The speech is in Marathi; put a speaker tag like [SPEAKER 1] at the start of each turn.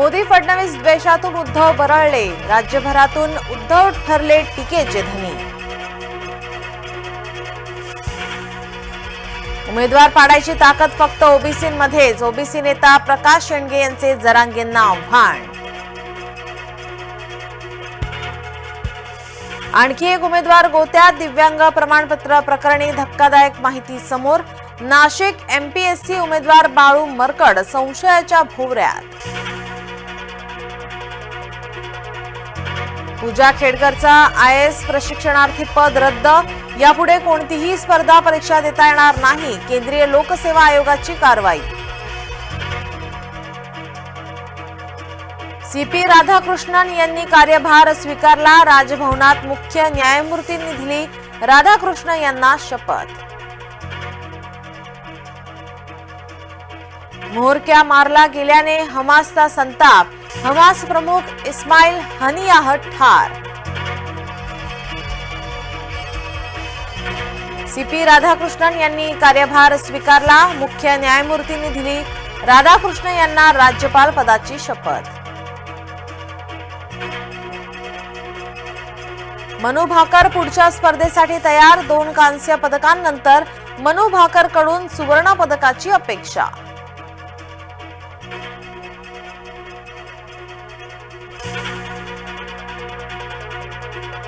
[SPEAKER 1] मोदी फडणवीस द्वेषातून उद्धव बरळले. राज्यभरातून उद्धव ठरले टीकेचे धनी. उमेदवार पाडायची ताकद फक्त ओबीसीमध्येच ओबीसी नेता प्रकाश शेंडगे यांचे जरांगेंना आव्हान. आणखी एक उमेदवार गोत्यात दिव्यांग प्रमाणपत्र प्रकरणी धक्कादायक माहिती समोर. नाशिक एमपीएससी उमेदवार बाळू मरकड संशयाच्या भोवऱ्यात. पूजा खेडकरचा आय एस प्रशिक्षणार्थी पद रद्द. यापुढे कोणतीही स्पर्धा परीक्षा देता येणार नाही. केंद्रीय लोकसेवा आयोगाची कारवाई. सीपी राधाकृष्णन यांनी कार्यभार स्वीकारला. राजभवनात मुख्य न्यायमूर्तींनी दिली. राधाकृष्ण यांना शपथ. म्होरक्या मारला गेल्याने हमासचा संताप. हमास प्रमुख इस्माईल हनियाह ठार. सीपी राधाकृष्णन यांनी कार्यभार स्वीकारला. मुख्य न्यायमूर्तींनी दिली. राधाकृष्ण यांना राज्यपाल पदाची शपथ. मनु भाकर पुढच्या स्पर्धेसाठी तयार दोन कांस्य पदकांनंतर मनु भाकरकडून सुवर्ण पदकाची अपेक्षा.